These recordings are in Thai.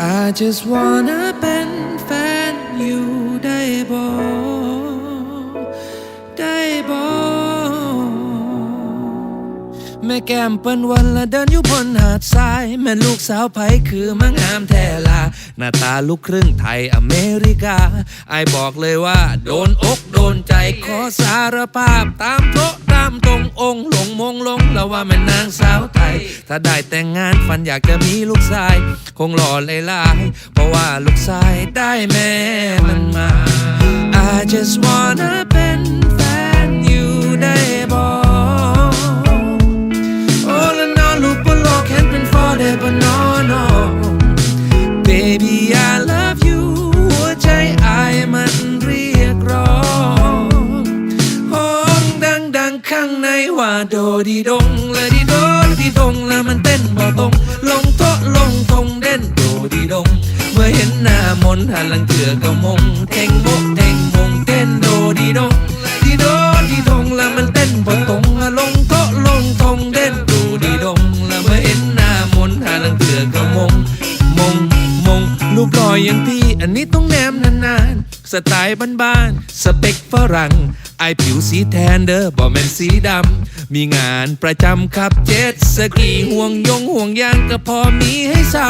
I just wanna เป็นแฟนอยู่ได้บ่ได้บ่แม่แก้มเปิ้นวันละเดินอยู่บนหาดทราย แม่ลูกสาวไผคือมังงามแท้ลา หน้าตาลูกครึ่งไทยอเมริกา ไอบอกเลยว่า โดนอกโดนใจขอสารภาพตามโต๊ะตามตรงองค์หลงมงลงแล้วว่าแม่นางสาวไทย ถ้าได้แต่งงานฝันอยากจะมีลูกชาย คงหล่อเลยลายเพราะว่าลูกชายได้แม่มันมา I just wanna be งในว่าโดดีดงและดีโดดีดงแล้วมันเต้นบ่ตรงลงโตะลงทงเด่นโดดีดง เมื่อเห็นหน้ามนหันหลังเถือก็มงเท่งโมกเท่งมงเต้นโดดีดงดีโดดีดงแล้วมันเต้นบ่ตรงลงโตะลงทงเด่นโดดีดงแล้วเมื่อเห็นหน้ามนหันหลังเถือก็มงมงมงรูปหล่ออย่างพี่อันนี้ต้องแนมนานๆสไตล์บ้านๆสเปคฝรั่ง ไอผิวสีแทนเด้อบ่แม่นสีดำ มีงานประจำขับเจ็ตสกีห่วงยงห่วงยางก็พอมีให้เศร้า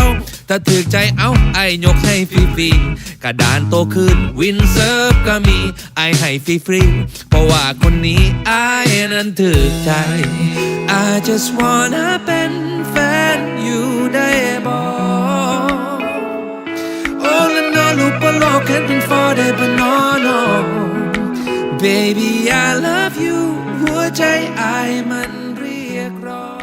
ถ้าถือใจเอาไอยกให้ฟรีๆกระดานโตขึ้นวินเซิร์ฟก็มีไอให้ฟรีๆเพราะว่าคนนี้ไอนั้นถือใจ I just wanna เป็นแฟนอยู่ได้บ่ All in all ลูกบนโลกเห็นเป็น for the but no no Baby I love you หัวใจอายมันเรียกร้อง